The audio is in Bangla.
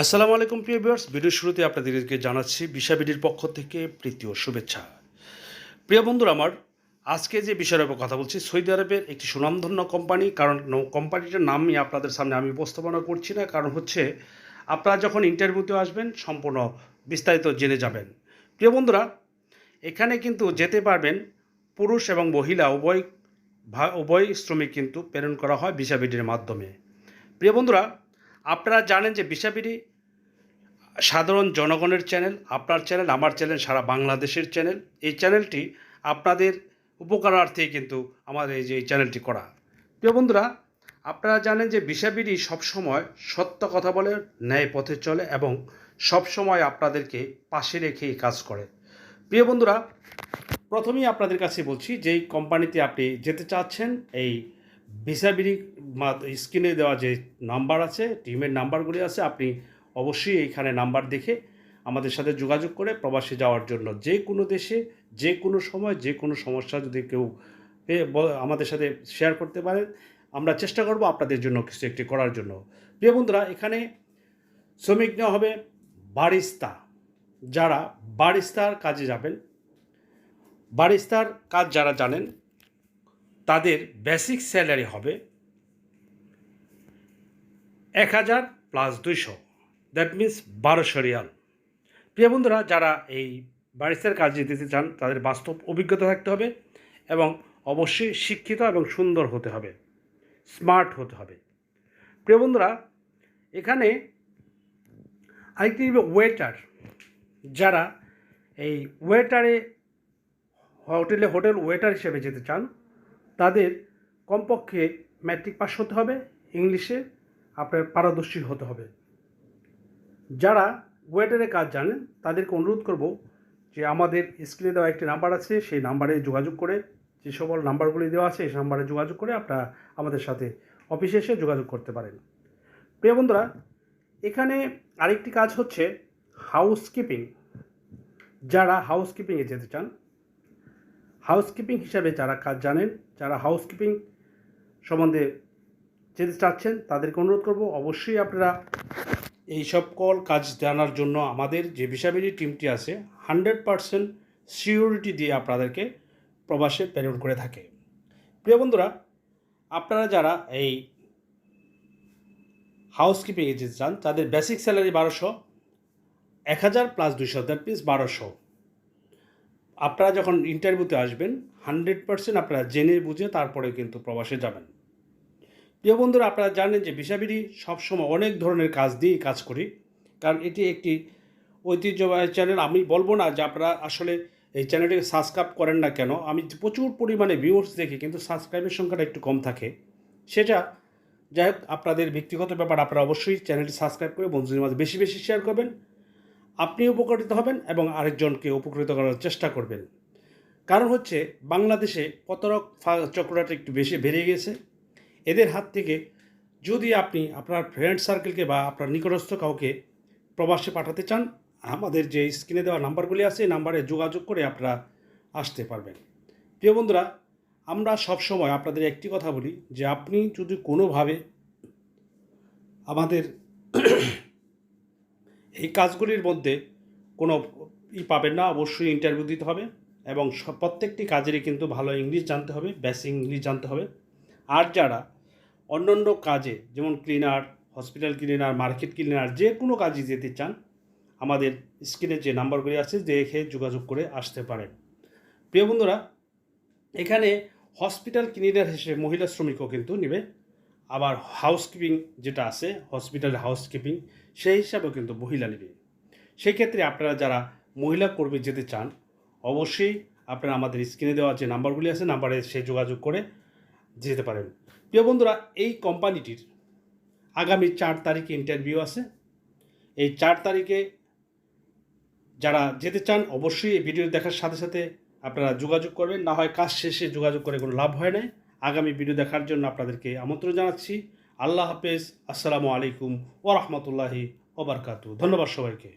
আসসালামু আলাইকুম, প্রিয় ভিউয়ার্স। ভিডিওর শুরুতে আপনাদেরকে জানাচ্ছি বিশাবিডির পক্ষ থেকে প্রীতি ও শুভেচ্ছা। প্রিয় বন্ধুরা, আমার আজকে যে বিষয়ের উপর কথা বলছি, সৌদি আরবের একটি সুনামধন্য কোম্পানি, কারণ কোম্পানিটার নামই আপনাদের সামনে আমি উপস্থাপনা করছি না, কারণ হচ্ছে আপনারা যখন ইন্টারভিউতে আসবেন, সম্পূর্ণ বিস্তারিত জেনে যাবেন। প্রিয় বন্ধুরা, এখানে কিন্তু যেতে পারবেন পুরুষ এবং মহিলা, উভয় উভয় শ্রমিক কিন্তু প্রেরণ করা হয় বিশাবিডির মাধ্যমে। প্রিয় বন্ধুরা, আপনারা জানেন যে বিশাবিডি সাধারণ জনগণের চ্যানেল, আপনার চ্যানেল, আমার চ্যানেল, সারা বাংলাদেশের চ্যানেল। এই চ্যানেলটি আপনাদের উপকারার্থে কিন্তু আমাদের এই যে এই চ্যানেলটি করা। প্রিয় বন্ধুরা, আপনারা জানেন যে বিশাবিডি সবসময় সত্য কথা বলে, ন্যায় পথে চলে এবং সবসময় আপনাদেরকে পাশে রেখেই কাজ করে। প্রিয় বন্ধুরা, প্রথমেই আপনাদের কাছে বলছি যেই কোম্পানিতে আপনি যেতে চাচ্ছেন, এই ভিসাবিডি স্ক্রিনে দেওয়া যে নাম্বার আছে, টিমের নাম্বারগুলি আছে, আপনি অবশ্যই এইখানে নাম্বার দেখে আমাদের সাথে যোগাযোগ করে প্রবাসে যাওয়ার জন্য যে কোনো দেশে, যে কোনো সময়, যে কোনো সমস্যা যদি কেউ আমাদের সাথে শেয়ার করতে পারেন আমরা চেষ্টা করব আপনাদের জন্য কিছু একটি করার জন্য। প্রিয় বন্ধুরা, এখানে শ্রমিক নেওয়া হবে বারিস্তা। যারা বারিস্তার কাজে যাবেন, বারিস্তার কাজ যারা জানেন, তাদের বেসিক স্যালারি হবে এক হাজার প্লাস দুইশো। দ্যাট মিন্স বারোশো রিয়াল প্রিয় বন্ধুরা, যারা এই বারিস্তার কাজে দিতে চান, তাদের বাস্তব অভিজ্ঞতা থাকতে হবে এবং অবশ্যই শিক্ষিত এবং সুন্দর হতে হবে, স্মার্ট হতে হবে। প্রিয় বন্ধুরা, এখানে আরেকটি ওয়েটার যারা এই ওয়েটারে হোটেলে হোটেল ওয়েটার হিসেবে যেতে চান, তাদের কমপক্ষে ম্যাট্রিক পাস হতে হবে ইংলিশে আপনার পারদর্শী হতে হবে। যারা ওয়েটারের কাজ জানেন, তাদেরকে অনুরোধ করব যে আমাদের স্ক্রিনে দেওয়া একটি নাম্বার আছে, সেই নাম্বারে যোগাযোগ করে, যে সকল নাম্বারগুলি দেওয়া আছে, সেই নাম্বারে যোগাযোগ করে আপনারা আমাদের সাথে অফিসে এসে যোগাযোগ করতে পারেন। প্রিয় বন্ধুরা, এখানে আরেকটি কাজ হচ্ছে হাউসকিপিং যারা হাউসকিপিংয়ে যেতে চান হাউসকিপিং হিসাবে যারা কাজ জানেন, যারা হাউসকিপিং সম্বন্ধে যেতে চাচ্ছেন, তাদেরকে অনুরোধ করব, অবশ্যই আপনারা এই সকল কাজ জানার জন্য আমাদের যে ভিসাবিলি টিমটি আছে, হান্ড্রেড পারসেন্ট সিকিউরিটি দিয়ে আপনাদেরকে প্রবাসে প্রেরণ করে থাকে। প্রিয় বন্ধুরা, আপনারা যারা এই হাউসকিপিংয়ে যেতে চান তাদের বেসিক স্যালারি বারোশো, এক হাজার প্লাস দুশো দ্যাট মিনস বারোশো। আপনারা যখন ইন্টারভিউতে আসবেন, হান্ড্রেড পার্সেন্ট আপনারা জেনে বুঝে তারপরে কিন্তু প্রবাসে যাবেন। প্রিয় বন্ধুরা, আপনারা জানেন যে ভিসাবিডি সবসময় অনেক ধরনের কাজ দিয়েই কাজ করি। কারণ এটি একটি ঐতিহ্যবাহী চ্যানেল আমি বলব না যে আপনারা আসলে এই চ্যানেলটিকে সাবস্ক্রাইব করেন না কেন। আমি প্রচুর পরিমাণে ভিউর্স দেখি, কিন্তু সাবস্ক্রাইবের সংখ্যাটা একটু কম থাকে। সেটা যাই হোক, আপনাদের ব্যক্তিগত ব্যাপার, আপনারা অবশ্যই চ্যানেলটি সাবস্ক্রাইব করে বন্ধুদের মাঝে বেশি বেশি শেয়ার করবেন। আপনি উপকৃত হবেন এবং আরেকজনকে উপকৃত করার চেষ্টা করবেন। কারণ হচ্ছে, বাংলাদেশে প্রতারক চক্রটা একটু বেশি বেড়ে গেছে। এদের হাত থেকে যদি আপনি আপনার ফ্রেন্ড সার্কেলকে বা আপনার নিকটস্থ কাউকে প্রবাসে পাঠাতে চান, আমাদের যে স্ক্রিনে দেওয়া নাম্বারগুলি আছে, এই নাম্বারে যোগাযোগ করে আপনারা আসতে পারবেন। প্রিয় বন্ধুরা, আমরা সবসময় আপনাদের একটি কথা বলি যে আপনি যদি কোনোভাবে আমাদের এই কাজগুলির মধ্যে কোনো ই পাবেন না, অবশ্যই ইন্টারভিউ দিতে হবে এবং প্রত্যেকটি কাজেরই কিন্তু ভালো ইংলিশ জানতে হবে বেসিক ইংলিশ জানতে হবে। আর যারা অন্যান্য কাজে, যেমন cleaner hospital cleaner market cleaner যে কোনো কাজে যেতে চান, আমাদের স্ক্রিনে যে নাম্বারগুলি আছে, দেখে যোগাযোগ করে আসতে পারেন। প্রিয় বন্ধুরা, এখানে হসপিটাল ক্লিনার হিসেবে মহিলা শ্রমিকও কিন্তু নেবে। আবার হাউসকিপিং যেটা আছে হসপিটালের হাউসকিপিং সেই হিসাবেও কিন্তু মহিলা নেবে। সেই ক্ষেত্রে আপনারা যারা মহিলা কর্মী যেতে চান, অবশ্যই আপনারা আমাদের স্ক্রিনে দেওয়া যে নাম্বারগুলি আছে নাম্বারে সে যোগাযোগ করে যেতে পারেন। প্রিয় বন্ধুরা, এই কোম্পানিটির আগামী চার তারিখে ইন্টারভিউ আছে। এই চার তারিখে যারা যেতে চান, অবশ্যই এই ভিডিও দেখার সাথে সাথে আপনারা যোগাযোগ করবেন। না হয় কাজ শেষে যোগাযোগ করে কোনো লাভ হয় না আগামী ভিডিও দেখার জন্য আপনাদেরকে আমন্ত্রণ জানাচ্ছি। আল্লাহ হাফেজ। আসসালামু আলাইকুম ও রহমতুল্লাহি ওবরকাতু ধন্যবাদ সবাইকে।